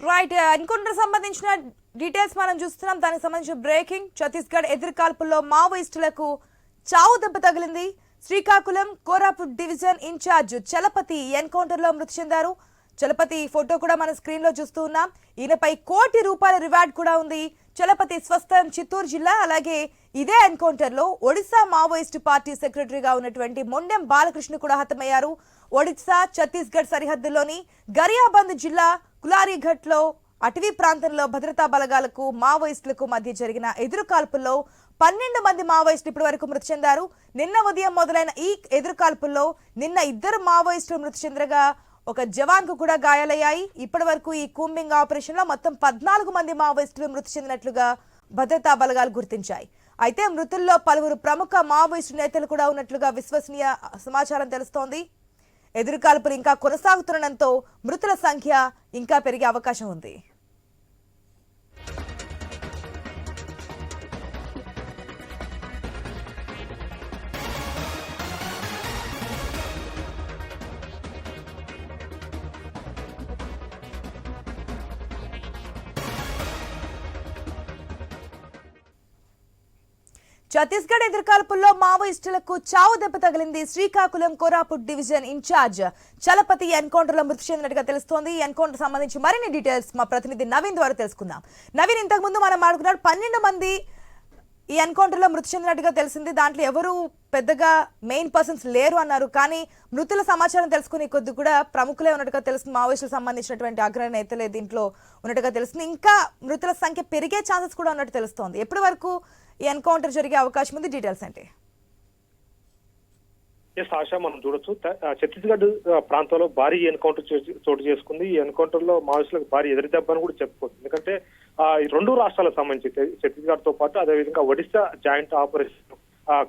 Uh, right encounter సంబంధించిన details మనం చూస్తున్నాం. దానికి సంబంధించిన బ్రేకింగ్ ఛత్తీస్గఢ్ ఎదురుకాల్పుల్లో మావోయిస్టులకు చావు దెబ్బ తగిలింది. Srikakulam Koraput division in charge Chalapathi ఎన్కౌంటర్లో మృతి చెందారు. చలపతి ఫోటో కూడా మన స్క్రీన్లో చూస్తూ ఉన్నాం. ఈయనపై కోటి రూపాయల రివార్డ్ కూడా ఉంది. చలపతి స్వస్థం చిత్తూరు జిల్లా అలాగే ఇదే ఎన్కౌంటర్లో ఒడిశా మావోయిస్ట్ పార్టీ సెక్రటరీగా ఉన్నటువంటి మొండెం బాలకృష్ణ కూడా హతమయ్యారు. ఒడిశా ఛత్తీస్గఢ్ సరిహద్దులోని గరియాబంద్ జిల్లా కులారీఘట్లో అటవీ ప్రాంతంలో భద్రతా బలగాలకు మావోయిస్టులకు మధ్య జరిగిన ఎదురుకాల్పుల్లో పన్నెండు మంది మావోయిస్టులు ఇప్పటి వరకు మృతి చెందారు. నిన్న ఉదయం మొదలైన ఈ ఎదురుకాల్పుల్లో నిన్న ఇద్దరు మావోయిస్టులు మృతి చెందగా ఒక జవాన్కు కూడా గాయాలయ్యాయి. ఇప్పటి వరకు ఈ కూంబింగ్ ఆపరేషన్లో మొత్తం పద్నాలుగు మంది మావోయిస్టులు మృతి చెందినట్లుగా భద్రతా బలగాలు గుర్తించాయి. అయితే మృతుల్లో పలువురు ప్రముఖ మావోయిస్టు నేతలు కూడా ఉన్నట్లుగా విశ్వసనీయ సమాచారం తెలుస్తోంది. ఎదురుకాల్పులు ఇంకా కొనసాగుతుండటంతో మృతుల సంఖ్య ఇంకా పెరిగే అవకాశం ఉంది. ఛత్తీస్గఢ్ ఎదురుకాల్పుల్లో మావోయిస్టులకు చావు దెబ్బ తగిలింది Srikakulam Koraput division in charge Chalapathi ఎన్కౌంటర్లో మృతి చెందినట్టుగా తెలుస్తోంది. ఈ ఎన్కౌంటర్ సంబంధించి మరిన్ని డీటెయిల్స్ మా ప్రతినిధి నవీన్ ద్వారా తెలుసుకుందాం. నవీన్ ఇంతకుముందు మనం మాట్లాడుకున్నాడు పన్నెండు మంది ఈ ఎన్కౌంటర్లో మృతి చెందినట్టుగా తెలిసింది. దాంట్లో ఎవరు పెద్దగా మెయిన్ పర్సన్స్ లేరు అన్నారు. కానీ మృతుల సమాచారం తెలుసుకునే కొద్ది కూడా ప్రముఖులే ఉన్నట్టుగా తెలుస్తుంది. మావోయిస్టులకు సంబంధించినటువంటి అగ్ర నేతలే దీంట్లో ఉన్నట్టుగా తెలుస్తుంది. ఇంకా మృతుల సంఖ్య పెరిగే ఛాన్సెస్ కూడా ఉన్నట్టు తెలుస్తోంది. ఎప్పటి వరకు ఈ ఎన్కౌంటర్ జరిగే అవకాశం ఉంది. డీటెయిల్స్ అంటే ఎస్ ఆశ మనం చూడొచ్చు. ఛత్తీస్గఢ్ ప్రాంతంలో భారీ ఎన్కౌంటర్ చోటు చేసుకుంది. ఈ ఎన్కౌంటర్లో మావోయిస్టులకు భారీ ఎదురు దెబ్బ అని కూడా చెప్పుకోవచ్చు. ఎందుకంటే ఈ రెండు రాష్ట్రాలకు సంబంధించి ఛత్తీస్గఢ్తో పాటు అదేవిధంగా ఒడిశా జాయింట్ ఆపరేషన్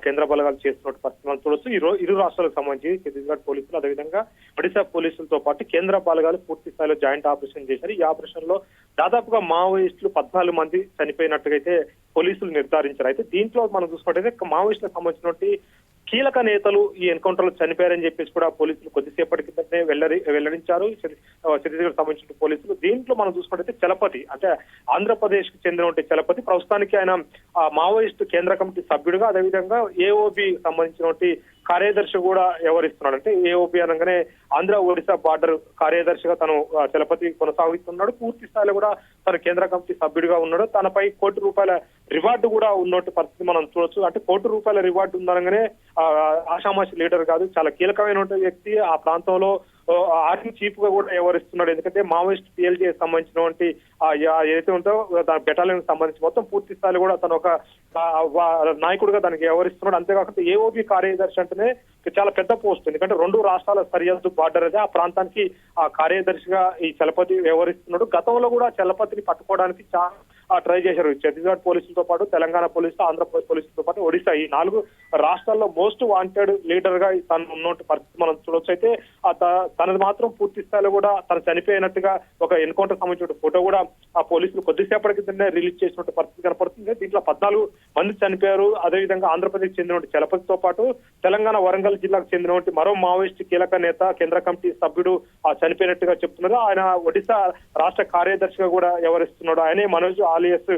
కేంద్ర బలగాలు చేస్తున్న పరిస్థితి మనం చూడొచ్చు. ఈ ఇరు రాష్ట్రాలకు సంబంధించి ఛత్తీస్గఢ్ పోలీసులు అదేవిధంగా ఒడిశా పోలీసులతో పాటు కేంద్ర బలగాలు పూర్తి స్థాయిలో జాయింట్ ఆపరేషన్ చేశారు. ఈ ఆపరేషన్లో దాదాపుగా మావోయిస్టులు పద్నాలుగు మంది చనిపోయినట్టుగా అయితే పోలీసులు నిర్ధారించారు. అయితే దీంట్లో మనం చూసుకుంటే మావోయిస్టులకు సంబంధించినటువంటి కీలక నేతలు ఈ ఎన్కౌంటర్లో చనిపోయారని చెప్పేసి కూడా పోలీసులు కొద్దిసేపటి కిందనే వెల్లడి వెల్లడించారు. ఛత్తీస్గఢ్ సంబంధించిన పోలీసులు. దీంట్లో మనం చూసుకుంటే చలపతి అంటే ఆంధ్రప్రదేశ్కి చెందిన చలపతి ప్రస్తుతానికి ఆయన ఆ, మావోయిస్ట్ కేంద్ర కమిటీ సభ్యుడిగా అదేవిధంగా ఏఓబి సంబంధించినటువంటి కార్యదర్శి కూడా వ్యవహరిస్తున్నాడు అంటే ఏఓబి అనగానే ఆంధ్ర ఒడిశా బార్డర్ కార్యదర్శిగా తను చలపతి కొనసాగిస్తున్నాడు పూర్తి స్థాయిలో కూడా తన కేంద్ర కమిటీ సభ్యుడిగా ఉన్నాడు. తనపై కోటి రూపాయల రివార్డు కూడా ఉన్నట్టు పరిస్థితి మనం చూడొచ్చు. అంటే కోటి రూపాయల రివార్డు ఉందనగానే ఆ, ఆషామాషి లీడర్ కాదు చాలా కీలకమైన వ్యక్తి. ఆ ప్రాంతంలో ఆర్మీ చీఫ్గా కూడా వ్యవహరిస్తున్నాడు ఎందుకంటే మావోయిస్ట్ పిఎల్జీ సంబంధించినటువంటి ఏదైతే ఉందో దాని బెటాలియన్ సంబంధించి మొత్తం పూర్తి స్థాయిలో కూడా తను ఒక నాయకుడిగా దానికి వ్యవహరిస్తున్నాడు అంతేకాకుండా ఏఓబి కార్యదర్శి అంటేనే చాలా పెద్ద పోస్ట్. ఎందుకంటే రెండు రాష్ట్రాల సరిహద్దు బార్డర్ అది ఆ ప్రాంతానికి ఆ కార్యదర్శిగా ఈ చలపతి వ్యవహరిస్తున్నాడు గతంలో కూడా చలపతిని పట్టుకోవడానికి చాలా ట్రై చేశారు. ఛత్తీస్గఢ్ పోలీసులతో పాటు తెలంగాణ పోలీసులు ఆంధ్రప్రదేశ్ పోలీసులతో పాటు ఒడిశా ఈ నాలుగు రాష్ట్రాల్లో మోస్ట్ వాంటెడ్ లీడర్గా తను ఉన్నట్టు పరిస్థితి మనం చూడొచ్చు. అయితే తనది మాత్రం పూర్తి స్థాయిలో కూడా తను చనిపోయినట్టుగా ఒక ఎన్కౌంటర్ సంబంధించిన ఫోటో కూడా ఆ పోలీసులు కొద్దిసేపటి క్రితమే రిలీజ్ చేసినట్టు పరిస్థితి కనపడుతుంది. దీంట్లో పద్నాలుగు మంది చనిపోయారు. అదేవిధంగా ఆంధ్రప్రదేశ్ చెందినటువంటి చలపతితో పాటు తెలంగాణ వరంగల్ జిల్లాకు చెందినటువంటి మరో మావోయిస్ట్ కీలక నేత కేంద్ర కమిటీ సభ్యుడు ఆ చనిపోయినట్టుగా చెప్తున్నారు. ఆయన ఒడిశా రాష్ట్ర కార్యదర్శిగా కూడా వ్యవహరిస్తున్నాడు. ఆయనే మనోజ్ ఆలియస్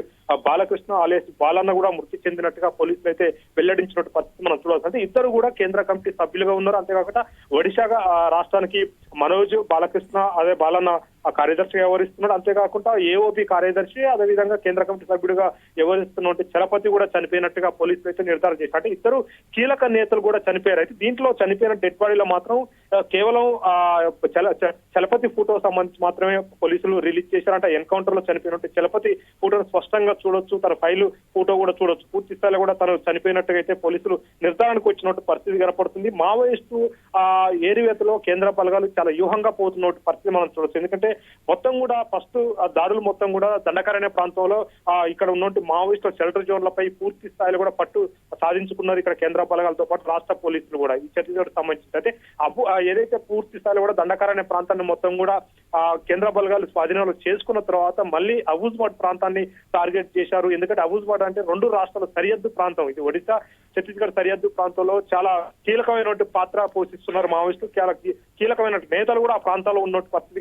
బాలకృష్ణ ఆలియస్ బాలన్న కూడా మృతి చెందినట్టుగా పోలీసులు అయితే వెల్లడించినట్టు పరిస్థితి మనం చూడాల్సి అంటే ఇద్దరు కూడా కేంద్ర కమిటీ సభ్యులుగా ఉన్నారు. అంతేకాకుండా ఒడిశాగా ఆ రాష్ట్రానికి మనోజ్ బాలకృష్ణ అదే బాలన్న కార్యదర్శిగా వ్యవహరిస్తున్నాడు. అంతేకాకుండా ఏఓబి కార్యదర్శి అదేవిధంగా కేంద్ర కమిటీ సభ్యుడిగా వ్యవహరిస్తున్నటువంటి చలపతి కూడా చనిపోయినట్టుగా పోలీసులు అయితే నిర్ధారణ చేశారు. అంటే ఇద్దరు కీలక నేతలు కూడా చనిపోయారు. అయితే దీంట్లో చనిపోయిన డెడ్ బాడీలో మాత్రం కేవలం ఆ చల చ- చలపతి ఫోటో సంబంధించి మాత్రమే పోలీసులు రిలీజ్ చేశారంట. ఎన్కౌంటర్లో చనిపోయినట్టు చలపతి ఫోటోను స్పష్టంగా చూడొచ్చు. తన ఫైల్ ఫోటో కూడా చూడొచ్చు. పూర్తి స్థాయిలో కూడా తను చనిపోయినట్టుగా అయితే పోలీసులు నిర్ధారణకు వచ్చినట్టు పరిస్థితి కనపడుతుంది. మావోయిస్టు ఆ ఏరివేతలో కేంద్ర బలగాలు చాలా వ్యూహంగా పోతున్నట్టు పరిస్థితి మనం చూడొచ్చు. ఎందుకంటే మొత్తం కూడా ఫస్ట్ దాడులు మొత్తం కూడా దండకారణ్య ప్రాంతంలో ఆ ఇక్కడ ఉన్నటువంటి మావోయిస్టు షెల్టర్ జోన్లపై పూర్తి స్థాయిలో కూడా పట్టు సాధించుకున్నారు ఇక్కడ కేంద్ర బలగాలతో పాటు రాష్ట్ర పోలీసులు కూడా. ఈ ఛత్తీస్గఢ్ సంబంధించి అయితే అబ్బు ఏదైతే పూర్తి స్థాయిలో కూడా దండకారణ్య ప్రాంతాన్ని మొత్తం కూడా ఆ కేంద్ర బలగాలు స్వాధీనంలో చేసుకున్న తర్వాత మళ్ళీ అబూజ్మట్ ప్రాంతాన్ని టార్గెట్ చేశారు. ఎందుకంటే అబూజ్బాడ్ అంటే రెండు రాష్ట్రాల సరిహద్దు ప్రాంతం. ఇది ఒడిశా ఛత్తీస్గఢ్ సరిహద్దు ప్రాంతంలో చాలా కీలకమైనటువంటి పాత్ర పోషిస్తున్నారు మావోయిస్టులు. చాలా కీలకమైన నేతలు కూడా ఆ ప్రాంతాల్లో ఉన్న పరిస్థితి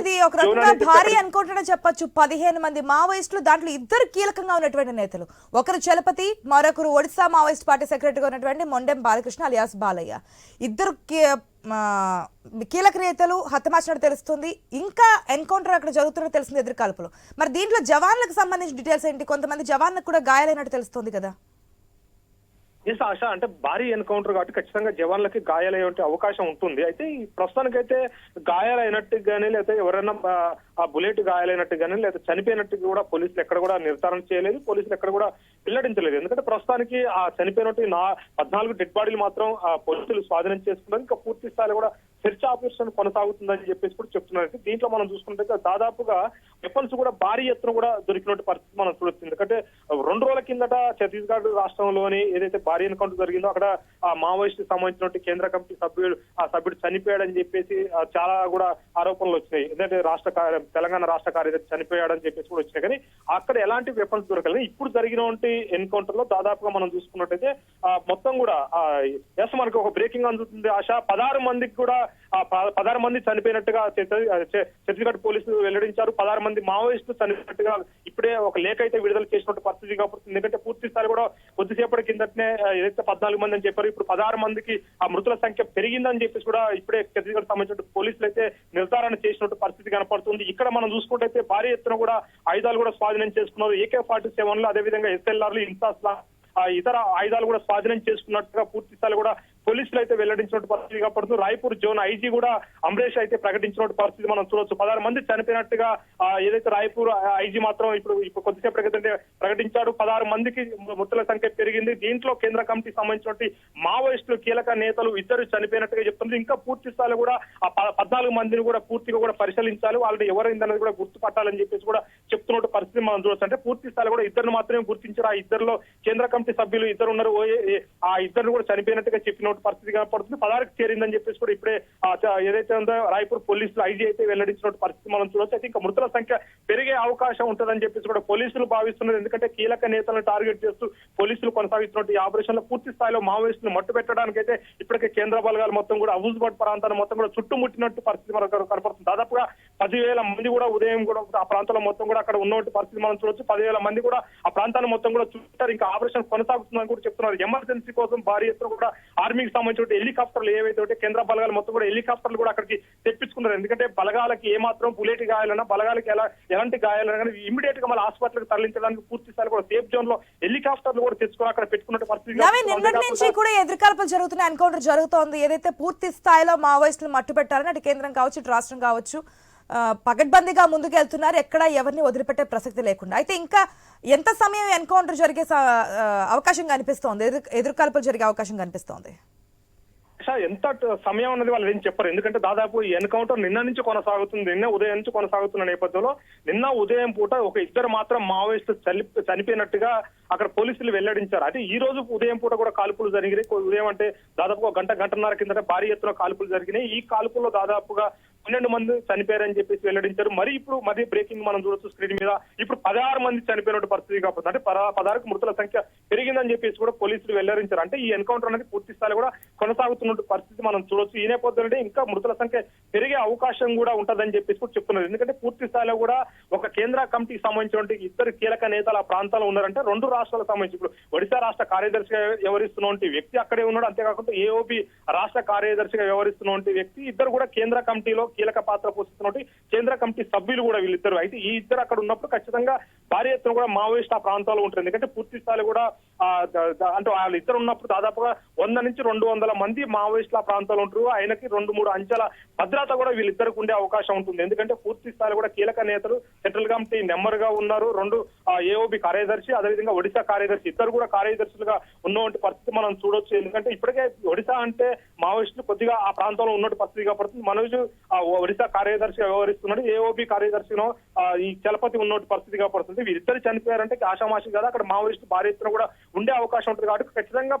ఇది ఒక రకంగా భారీ అనుకుంటున్నా చెప్పొచ్చు. పదిహేను మంది మావోయిస్టులు దాంట్లో ఇద్దరు కీలకంగా ఉన్నటువంటి నేతలు. ఒకరు చలపతి మరొకరు ఒడిశా మావోయిస్ట్ పార్టీ సెక్రటరీగా ఉన్నటువంటి మొండెం బాలకృష్ణ అలియాస్ బాలయ్య. ఇద్దరు కీలక నేతలు హతమార్చినట్టు తెలుస్తుంది. ఇంకా ఎన్కౌంటర్ అక్కడ జరుగుతున్నట్టు తెలిసింది ఎదురుకాల్పులు. మరి దీంట్లో జవాన్లకు సంబంధించిన డీటెయిల్స్ ఏంటి? కొంతమంది జవాన్లకు కూడా గాయాలైనట్టు తెలుస్తుంది కదా. ఎస్ ఆశ అంటే భారీ ఎన్కౌంటర్ కాబట్టి ఖచ్చితంగా జవాన్లకి గాయాలయ్యే అవకాశం ఉంటుంది. అయితే ఈ ప్రస్తుతానికైతే గాయాలైనట్టు కానీ లేకపోతే ఎవరైనా ఆ, బుల్లెట్ గాయాలైనట్టు కానీ లేకపోతే చనిపోయినట్టు కూడా పోలీసులు ఎక్కడ కూడా నిర్ధారణ చేయలేదు. పోలీసులు ఎక్కడ కూడా వెల్లడించలేదు. ఎందుకంటే ప్రస్తుతానికి ఆ చనిపోయినట్టు నా పద్నాలుగు డెడ్ బాడీలు మాత్రం ఆ పోలీసులు స్వాధీనం చేసుకున్నారు. ఇంకా పూర్తి స్థాయిలో కూడా సెర్చ్ ఆపరేషన్ కొనసాగుతుందని చెప్పేసి కూడా చెప్తున్నారు. దీంట్లో మనం చూసుకుంటే దాదాపుగా వెపన్స్ కూడా భారీ ఎత్తున కూడా దొరికినట్టు పరిస్థితి మనం చూడొచ్చు. ఎందుకంటే రెండు రోజుల కిందట ఛత్తీస్గఢ్ రాష్ట్రంలోని ఏదైతే భారీ ఎన్కౌంటర్ జరిగిందో అక్కడ ఆ మావోయిస్ట్ సంబంధించినటువంటి కేంద్ర కమిటీ సభ్యుడు ఆ సభ్యుడు చనిపోయాడని చెప్పేసి చాలా కూడా ఆరోపణలు వచ్చినాయి. ఎందుకంటే రాష్ట్ర కార్య- తెలంగాణ రాష్ట్ర కార్యదర్శి చనిపోయాడని చెప్పేసి కూడా వచ్చినాయి. కానీ అక్కడ ఎలాంటి వెపన్స్ దొరకలేదు. ఇప్పుడు జరిగినటువంటి ఎన్కౌంటర్లో దాదాపుగా మనం చూసుకున్నట్టయితే మొత్తం కూడా ఎస్ మనకు ఒక బ్రేకింగ్ అందుతుంది ఆశ. పదహారు మందికి కూడా పదహారు మంది చనిపోయినట్టుగా ఛత్తీ- ఛత్తీస్గఢ్ పోలీసులు వెల్లడించారు. పదహారు మంది మావోయిస్టులు చనిపోయినట్టుగా ఇప్పుడే ఒక లేఖ అయితే విడుదల చేసినట్టు పరిస్థితి కాబట్టి ఎందుకంటే పూర్తి స్థాయి కూడా కొద్దిసేపటి కిందటనే ఏదైతే పద్నాలుగు మంది అని చెప్పారు ఇప్పుడు పదహారు మందికి ఆ మృతుల సంఖ్య పెరిగిందని చెప్పేసి కూడా ఇప్పుడే ఛత్తీస్గఢ్ సంబంధించిన పోలీసులు అయితే నిర్ధారణ చేసినట్టు పరిస్థితి కనపడుతుంది. ఇక్కడ మనం చూసుకుంటే భారీ ఎత్తున కూడా ఆయుధాలు కూడా స్వాధీనం చేసుకున్నారు. ఏకే ఫార్టీ సెవెన్లో అదేవిధంగా ఎస్ఎల్ఆర్లు ఇన్సాస్ ఇతర ఆయుధాలు కూడా స్వాధీనం చేసుకున్నట్టుగా పూర్తి స్థాయిలో కూడా పోలీసులు అయితే వెల్లడించినట్టు పరిస్థితి కనపడుతుంది. రాయపూర్ జోన్ ఐజీ కూడా అమరేష్ అయితే ప్రకటించినట్టు పరిస్థితి మనం చూడొచ్చు. పదహారు మంది చనిపోయినట్టుగా ఏదైతే రాయపూర్ ఐజీ మాత్రం ఇప్పుడు ఇప్పుడు కొద్దిసేపటి క్రితం ప్రకటించాడు. పదహారు మందికి మృతుల సంఖ్య పెరిగింది. దీంట్లో కేంద్ర కమిటీ సంబంధించినటువంటి మావోయిస్టులు కీలక నేతలు ఇద్దరు చనిపోయినట్టుగా చెప్తుంది. ఇంకా పూర్తి స్థాయిలో కూడా ఆ పద్నాలుగు మందిని కూడా పూర్తిగా కూడా పరిశీలించాలి. వాళ్ళని ఎవరైందన్నది కూడా గుర్తుపట్టాలని చెప్పేసి కూడా చెప్తున్నట్టు పరిస్థితి మనం చూడొచ్చు. అంటే పూర్తి స్థాయిలో కూడా ఇద్దరిని మాత్రమే గుర్తించారు. ఆ ఇద్దరిలో కేంద్ర కమిటీ సభ్యులు ఇద్దరు ఉన్నారు. ఆ ఇద్దరు కూడా చనిపోయినట్టుగా చెప్పినట్టు పరిస్థితి కనపడుతుంది. పదహారుకి చేరిందని చెప్పేసి కూడా ఇప్పుడే ఏదైతే ఉందో రాయపూర్ పోలీసులు ఐజీ అయితే వెల్లడించినట్టు పరిస్థితి మనం చూడొచ్చు. అయితే ఇంకా మృతుల సంఖ్య పెరిగే అవకాశం ఉంటుందని చెప్పేసి కూడా పోలీసులు భావిస్తున్నారు. ఎందుకంటే కీలక నేతలను టార్గెట్ చేస్తూ పోలీసులు కొనసాగిస్తున్నట్టు ఈ ఆపరేషన్లో పూర్తి స్థాయిలో మావోయిస్టులు మట్టు పెట్టడానికి అయితే ఇప్పటికే కేంద్ర బలగాలు మొత్తం కూడా అబూజ్బాడ్ ప్రాంతాన్ని మొత్తం కూడా చుట్టుముట్టినట్టు పరిస్థితి మనకు కనపడుతుంది. దాదాపుగా పదివేల మంది కూడా ఉదయం కూడా ఆ ప్రాంతంలో మొత్తం కూడా అక్కడ ఉన్నట్టు పరిస్థితి మనం చూడొచ్చు. పదివేల మంది కూడా ఆ ప్రాంతాన్ని మొత్తం కూడా చుట్టారు ఇంకా ఆపరేషన్ కొనసాగుతుందని కూడా చెప్తున్నారు. ఎమర్జెన్సీ కోసం భారీ ఎత్తున కూడా ఆర్మీకి సంబంధించిన హెలికాప్టర్లు ఏవైతే ఉంటే కేంద్ర బలగాలు మొత్తం కూడా హెలికాప్టర్లు కూడా అక్కడికి తెప్పించుకున్నారు ఎందుకంటే బలగాలకి ఏమాత్రం బుల్లెట్ గాయాలన్నా బలగాలకి ఎలా ఎలాంటి గాయాలన్నా కానీ ఇమీడియట్గా మళ్ళీ హాస్పిటల్కి తరలించడానికి పూర్తి స్థాయి కూడా సేఫ్ జోన్లో హెలికాప్టర్లు కూడా తెచ్చుకొని అక్కడ పెట్టుకున్నట్టు పరిస్థితి నవీన్ నిన్నటి నుంచి కూడా ఎదురుకాల్పులు జరుగుతున్న ఎన్కౌంటర్ జరుగుతోంది. ఏదైతే పూర్తి స్థాయిలో మావోయిస్టులు మట్టు పెట్టారని అటు కేంద్రం కావచ్చు ఇటు రాష్ట్రం కావచ్చు పగడ్బందీగా ముందుకెళ్తున్నారు. ముందుకు వెళ్తున్నారు ఎక్కడ ఎవరిని వదిలిపెట్టే ప్రసక్తి లేకుండా. అయితే ఇంకా ఎంత సమయం ఎన్కౌంటర్ జరిగే అవకాశం కనిపిస్తోంది? ఎదురు ఎదురుకాల్పులు జరిగే అవకాశం కనిపిస్తోంది. ఎంత సమయం అనేది వాళ్ళు ఏం చెప్పారు. ఎందుకంటే దాదాపు ఈ ఎన్కౌంటర్ నిన్న నుంచి కొనసాగుతుంది. నిన్న ఉదయం నుంచి కొనసాగుతున్న నేపథ్యంలో నిన్న ఉదయం పూట ఒక ఇద్దరు మాత్రం మావోయిస్టు చలి చనిపోయినట్టుగా అక్కడ పోలీసులు వెల్లడించారు. అది ఈ రోజు ఉదయం పూట కూడా కాల్పులు జరిగినాయి. ఉదయం అంటే దాదాపు ఒక గంట గంటన్నర కిందట భారీ ఎత్తున కాల్పులు జరిగినాయి. ఈ కాల్పుల్లో దాదాపుగా పన్నెండు మంది చనిపోయారని చెప్పేసి వెల్లడించారు. మరి ఇప్పుడు మరి బ్రేకింగ్ మనం చూడొచ్చు స్క్రీన్ మీద. ఇప్పుడు పదహారు మంది చనిపోయినట్టు పరిస్థితి కాకపోతే అంటే పద- పదహారుకు మృతుల సంఖ్య పెరిగిందని చెప్పేసి కూడా పోలీసులు వెల్లడించారు. అంటే ఈ ఎన్కౌంటర్ అనేది పూర్తి స్థాయిలో కూడా కొనసాగుతున్న పరిస్థితి మనం చూడొచ్చు. ఈ నేపథ్యంలో ఇంకా మృతుల సంఖ్య పెరిగే అవకాశం కూడా ఉంటదని చెప్పేసి కూడా చెప్తున్నారు. ఎందుకంటే పూర్తి స్థాయిలో కూడా ఒక కేంద్ర కమిటీకి సంబంధించినటువంటి ఇద్దరు కీలక నేతలు ఆ ప్రాంతాల్లో ఉన్నారంటే రెండు రాష్ట్రాలకు సంబంధించి. ఇప్పుడు ఒడిశా రాష్ట్ర కార్యదర్శిగా వ్యవహరిస్తున్నటువంటి వ్యక్తి అక్కడే ఉన్నాడు. అంతేకాకుండా ఏఓబి రాష్ట్ర కార్యదర్శిగా వ్యవహరిస్తున్నటువంటి వ్యక్తి ఇద్దరు కూడా కేంద్ర కమిటీలో కీలక పాత్ర పోషిస్తున్నటువంటి కేంద్ర కమిటీ సభ్యులు కూడా వీళ్ళిద్దరు. అయితే ఈ ఇద్దరు అక్కడ ఉన్నప్పుడు ఖచ్చితంగా భారీ ఎత్తున కూడా మావోయిస్ట్ ఆ ప్రాంతాల్లో ఉంటుంది ఎందుకంటే పూర్తి స్థాయిలో కూడా అంటే వాళ్ళు ఇద్దరు ఉన్నప్పుడు దాదాపుగా వంద నుంచి రెండు వందల మంది మావోయిస్టుల ఆ ప్రాంతాలు ఉంటారు. ఆయనకి రెండు మూడు అంచెల భద్రత కూడా వీళ్ళిద్దరికి ఉండే అవకాశం ఉంటుంది. ఎందుకంటే పూర్తి స్థాయిలో కూడా కీలక నేతలు సెంట్రల్ కమిటీ నెంబర్గా ఉన్నారు. రెండు ఏఓబి కార్యదర్శి అదేవిధంగా ఒడిశా కార్యదర్శి. ఇద్దరు కూడా కార్యదర్శులుగా ఉన్నటువంటి పరిస్థితి మనం చూడొచ్చు. ఎందుకంటే ఇప్పటికే ఒడిశా అంటే మావోయిస్టులు కొద్దిగా ఆ ప్రాంతంలో ఉన్నటువంటి పరిస్థితి కాబట్టి మనోజ్ ఆ ఒరిస్సా కార్యదర్శిగా వ్యవహరిస్తున్నాడు. ఏఓబి కార్యదర్శినో ఈ చలపతి ఉన్నటువంటి పరిస్థితి కాపడుతుంది వీరిద్దరు చనిపోయారంటే ఆషామాషి కదా. అక్కడ మావోయిస్ట్ భారీ ఎత్తున కూడా ఉండే అవకాశం ఉంటుంది కాబట్టి ఖచ్చితంగా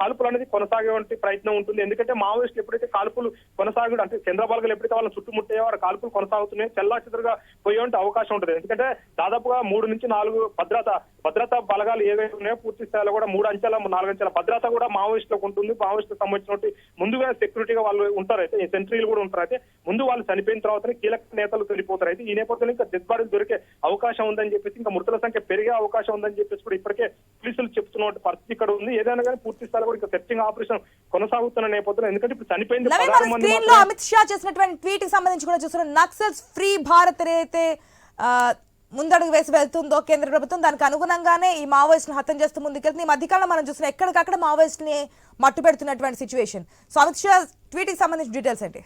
కాల్పులు అనేది కొనసాగే ప్రయత్నం ఉంటుంది. ఎందుకంటే మావోయిస్టులు ఎప్పుడైతే కాల్పులు కొనసాగుడు అంటే చంద్రబాబు ఎప్పుడైతే వాళ్ళని చుట్టుముట్టాయో వారి కాల్పులు కొనసాగుతున్నాయో చెల్లా చెదురుగా పోయే అవకాశం ఉంటుంది. ఎందుకంటే దాదాపుగా మూడు నుంచి నాలుగు భద్రత భద్రతా బలగాలు ఏవైతే ఉన్నాయో పూర్తి స్థాయిలో కూడా మూడు అంచెల నాలుగు అంచెల భద్రత కూడా మావోయిస్టులకు ఉంటుంది. మావోయిస్టులకు సంబంధించినటువంటి ముందుగా సెక్యూరిటీగా వాళ్ళు ఉంటారు. అయితే సెంట్రీలు కూడా ఉంటారు. అయితే ముందు వాళ్ళు చనిపోయిన తర్వాతనే కీలక నేతలు చనిపోతారు. అయితే ఈ నేపథ్యంలో ఇంకా డెడ్ బాడీలు దొరికే అవకాశం ఉందని చెప్పేసి ఇంకా మృతుల సంఖ్య పెరిగే అవకాశం ఉందని చెప్పేసి కూడా ఇప్పటికే పోలీసులు చెప్తున్న పరిస్థితి ఇక్కడ ఉంది. ఏదైనా కానీ పూర్తి స్థాయిలో కూడా ఇంకా సెర్చింగ్ ఆపరేషన్ కొనసాగుతున్న నేపథ్యంలో ఎందుకంటే ఇప్పుడు చనిపోయింది పదహారు మంది. అమిత్ షా చేసినటువంటి ట్వీట్కి సంబంధించి కూడా చూస్తున్నాం. నక్సల్స్ ఫ్రీ భారత్ ఏదైతే ఆ, ముందడుగు వేసి వెళ్తుందో కేంద్ర ప్రభుత్వం దానికి అనుగుణంగానే ఈ మావోయిస్టులను హత్య చేస్తూ ముందుకెళ్తుంది. ఈ మధ్యకాలంలో మనం చూస్తున్నాం ఎక్కడికక్కడ మావోయిస్టుని మట్టు పెడుతున్నటువంటి సిచ్యువేషన్ సో అమిత్ షా ట్వీట్కి సంబంధించిన డీటెయిల్స్ ఏంటి?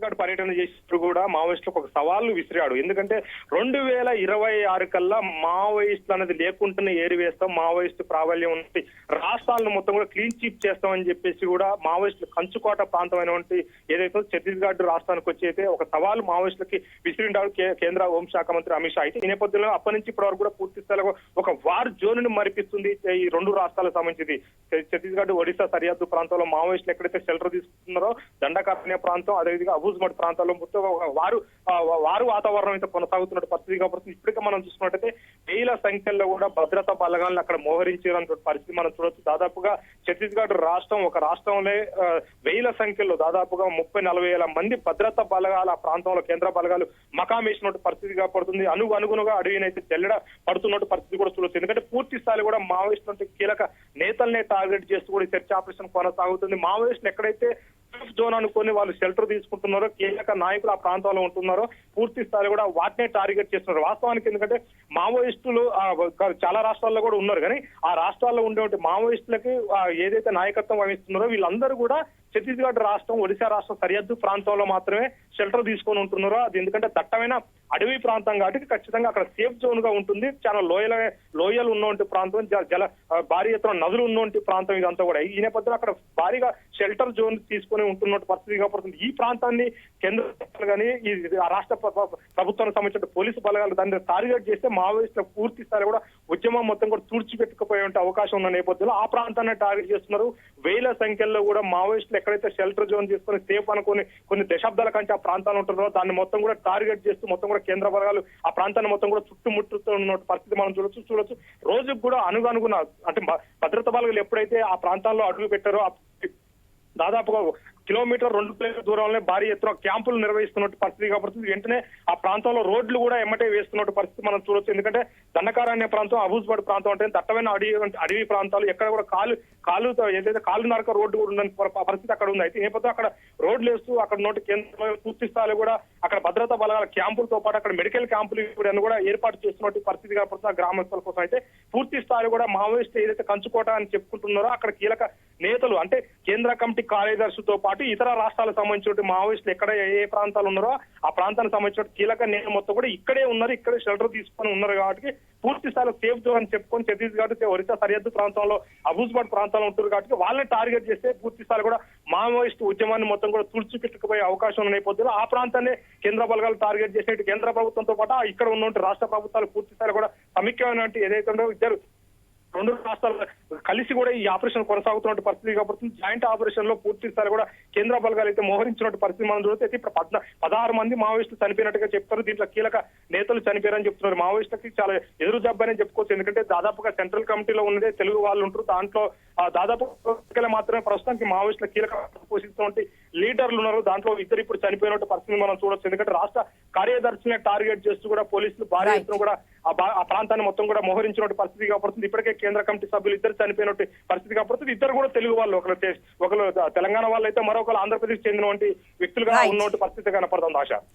ఛత్తీస్గఢ్ పర్యటన చేసినప్పుడు కూడా మావోయిస్టులకు ఒక సవాళ్ళు విసిరాడు. ఎందుకంటే రెండు వేల ఇరవై ఆరు కల్లా మావోయిస్టులు అనేది లేకుండానే ఏరివేస్తాం మావోయిస్టు ప్రాబల్యం ఉంది. రాష్ట్రాలను మొత్తం కూడా క్లీన్ చీప్ చేస్తామని చెప్పేసి కూడా మావోయిస్టులు కంచుకోట ప్రాంతమైనటువంటి ఏదైతే ఛత్తీస్గఢ్ రాష్ట్రానికి వచ్చి అయితే ఒక సవాలు మావోయిస్టులకి విసిరిండాడు కేంద్ర హోంశాఖ మంత్రి అమిత్ షా. అయితే ఈ నేపథ్యంలో అప్పటి నుంచి ఇప్పటి వరకు కూడా పూర్తి స్థాయిలో ఒక వార్ జోన్ని మరిపిస్తుంది ఈ రెండు రాష్ట్రాలకు సంబంధించి ఛత్తీస్గఢ్ ఒడిశా సరిహద్దు ప్రాంతంలో మావోయిస్టులు ఎక్కడైతే షెల్టర్ తీసుకుంటున్నారో దండకారణ్య ప్రాంతం అదేవిధంగా అబూజ్మడ్ ప్రాంతాల్లో మొత్తం వారు వారు వాతావరణం అయితే కొనసాగుతున్న పరిస్థితి కాబట్టి ఇప్పటికే మనం చూసుకున్నట్టయితే వేల సంఖ్యలో కూడా భద్రతా బలగాలను అక్కడ మోహరించినటువంటి పరిస్థితి మనం చూడొచ్చు. దాదాపుగా ఛత్తీస్గఢ్ రాష్ట్రం ఒక రాష్ట్రంలో వేల సంఖ్యలో దాదాపుగా ముప్పై నలభై వేల మంది భద్రతా బలగాలు ఆ ప్రాంతంలో కేంద్ర బలగాలు మకాం వేసినట్టు పరిస్థితి పడుతుంది అనుగు అనుగుణంగా అడవినైతే చెల్లడ పడుతున్నట్టు పరిస్థితి కూడా చూడొచ్చు. ఎందుకంటే పూర్తి స్థాయి కూడా మావోయిస్టు అంటే కీలక నేతల్నే టార్గెట్ చేస్తూ కూడా సెర్చ్ ఆపరేషన్ కొనసాగుతుంది. మావోయిస్టులు ఎక్కడైతే సేఫ్ జోన్ అనుకొని వాళ్ళు షెల్టర్ తీసుకుంటున్నారో కీలక నాయకులు ఆ ప్రాంతంలో ఉంటున్నారో పూర్తి స్థాయి కూడా వాటినే టార్గెట్ చేస్తున్నారు. వాస్తవానికి ఎందుకంటే మావోయిస్టులు చాలా రాష్ట్రాల్లో కూడా ఉన్నారు. కానీ ఆ రాష్ట్రాల్లో ఉండేటువంటి మావోయిస్టులకి ఏదైతే నాయకత్వం వహిస్తున్నారో వీళ్ళందరూ కూడా ఛత్తీస్గఢ్ రాష్ట్రం ఒడిశా రాష్ట్రం సరిహద్దు ప్రాంతంలో మాత్రమే షెల్టర్ తీసుకొని ఉంటున్నారో అది ఎందుకంటే దట్టమైన అడవి ప్రాంతం కాబట్టి ఖచ్చితంగా అక్కడ సేఫ్ జోన్గా ఉంటుంది. చాలా లోయల లోయలు ఉన్నటువంటి ప్రాంతం జ- జల భారీ ఎత్తున నదులు ఉన్నటువంటి ప్రాంతం ఇదంతా కూడా. ఈ నేపథ్యంలో అక్కడ భారీగా షెల్టర్ జోన్ తీసుకొని ఉంటున్న పరిస్థితి కాబట్టి ఈ ప్రాంతాన్ని కేంద్ర కానీ ఈ రాష్ట్ర ప్రభుత్వానికి సంబంధించిన పోలీసు బలగాలు దాన్ని టార్గెట్ చేస్తే మావోయిస్టుల పూర్తి స్థాయి కూడా ఉద్యమం మొత్తం కూడా తుడిచిపెట్టుకుపోయే అవకాశం ఉన్న నేపథ్యంలో ఆ ప్రాంతాన్ని టార్గెట్ చేస్తున్నారు. వేల సంఖ్యలో కూడా మావోయిస్టులు ఎక్కడైతే షెల్టర్ జోన్ తీసుకొని సేఫ్ అనుకుని కొన్ని దశాబ్దాల కంటే ఆ ప్రాంతాలు ఉంటున్నారో దాన్ని మొత్తం కూడా టార్గెట్ చేస్తూ మొత్తం కూడా కేంద్ర బలగాలు ఆ ప్రాంతాన్ని మొత్తం కూడా చుట్టుముట్టుతున్న పరిస్థితి మనం చూడొచ్చు చూడొచ్చు. రోజుకు కూడా అనుగుణ అంటే భద్రతా బలగాలు ఎప్పుడైతే ఆ ప్రాంతాల్లో అడుగు పెట్టారో దాదాపుగా కిలోమీటర్ రెండు కిలోమీటర్ దూరంలో భారీ ఎత్తున క్యాంపులు నిర్వహిస్తున్నట్టు పరిస్థితి కాబట్టి వెంటనే ఆ ప్రాంతంలో రోడ్లు కూడా ఎమ్మటే వేస్తున్నట్టు పరిస్థితి మనం చూడొచ్చు. ఎందుకంటే దండకారణ్య ప్రాంతం అబూజ్బడ్ ప్రాంతం అంటే దట్టమైన అడవి అడవి ప్రాంతాలు ఎక్కడ కూడా కాలు కాలుతో ఏదైతే కాలు నరక రోడ్డు కూడా ఉందని పరిస్థితి అక్కడ ఉంది. అయితే ఈ అక్కడ రోడ్లు వేస్తూ అక్కడ నోటి కేంద్రంలో పూర్తి స్థాయిలో కూడా అక్కడ భద్రతా బలగాల క్యాంపులతో పాటు అక్కడ మెడికల్ క్యాంపులు కూడా కూడా ఏర్పాటు చేస్తున్నట్టు పరిస్థితి కాబట్టి ఆ గ్రామస్తుల కోసం అయితే పూర్తి స్థాయిలో కూడా మావోయిస్ట్ ఏదైతే కంచుకోట అని చెప్పుకుంటున్నారో అక్కడ కీలక నేతలు అంటే కేంద్ర కమిటీ కార్యదర్శితో పాటు ఇతర రాష్ట్రాలకు సంబంధించిన మావోయిస్టులు ఎక్కడ ఏ ప్రాంతాలు ఉన్నారో ఆ ప్రాంతానికి సంబంధించిన కీలక నేను మొత్తం కూడా ఇక్కడే ఉన్నారు ఇక్కడే షెల్టర్ తీసుకొని ఉన్నారు కాబట్టి పూర్తి స్థాయిలో సేఫ్ జోన్ అని చెప్పుకొని ఛత్తీస్గఢ్ ఒరిస్సా సరిహద్దు ప్రాంతంలో అబూజ్బాడ్ ప్రాంతంలో ఉంటారు కాబట్టి వాళ్ళని టార్గెట్ చేస్తే పూర్తి స్థాయిలో కూడా మావోయిస్ట్ ఉద్యమాన్ని మొత్తం కూడా తుడిచిపెట్టుకుపోయే అవకాశం ఉన్న నేపథ్యంలో ఆ ప్రాంతాన్ని కేంద్ర బలగాలు టార్గెట్ చేసినట్టు కేంద్ర ప్రభుత్వంతో పాటు ఇక్కడ ఉన్నటువంటి రాష్ట్ర ప్రభుత్వాలు పూర్తి స్థాయిలో కూడా సమిక్యమైనటువంటి ఏదైతే ఉందో ఇద్దరు రెండు రాష్ట్రాలు కలిసి కూడా ఈ ఆపరేషన్ కొనసాగుతున్న పరిస్థితి కాబట్టి జాయింట్ ఆపరేషన్లో పూర్తి స్థాయి కూడా కేంద్ర బలగాలు అయితే మోహరించినట్టు పరిస్థితి మనం చూస్తే అయితే ఇప్పుడు పదహారు మంది మావోయిస్టులు చనిపోయినట్టుగా చెప్తారు. దీంట్లో కీలక నేతలు చనిపోయారని చెప్తున్నారు. మావోయిస్టులకి చాలా ఎదురు దెబ్బని చెప్పుకోవచ్చు. ఎందుకంటే దాదాపుగా సెంట్రల్ కమిటీలో ఉన్నదే తెలుగు వాళ్ళు ఉంటారు. దాంట్లో దాదాపు మాత్రమే ప్రస్తుతానికి మావోయిస్టుల కీలక పోషిస్తున్నటువంటి లీడర్లు ఉన్నారు. దాంట్లో ఇద్దరు ఇప్పుడు చనిపోయినట్టు పరిస్థితి మనం చూడొచ్చు. ఎందుకంటే రాష్ట్ర కార్యదర్శిని టార్గెట్ చేస్తూ కూడా పోలీసులు భారీ. ఎత్తున కూడా ఆ ప్రాంతాన్ని మొత్తం కూడా మోహరించినట్టు పరిస్థితి కాబడుతుంది. ఇప్పటికే కేంద్ర కమిటీ సభ్యులు ఇద్దరు చనిపోయినట్టు పరిస్థితి కాబడుతుంది. ఇద్దరు కూడా తెలుగు వాళ్ళు ఒకరు ఒకరు తెలంగాణ వాళ్ళు అయితే మరొకరు ఆంధ్రప్రదేశ్ చెందినటువంటి వ్యక్తులుగా. ఉన్నట్టు పరిస్థితి కనపడుతుంది ఆశ.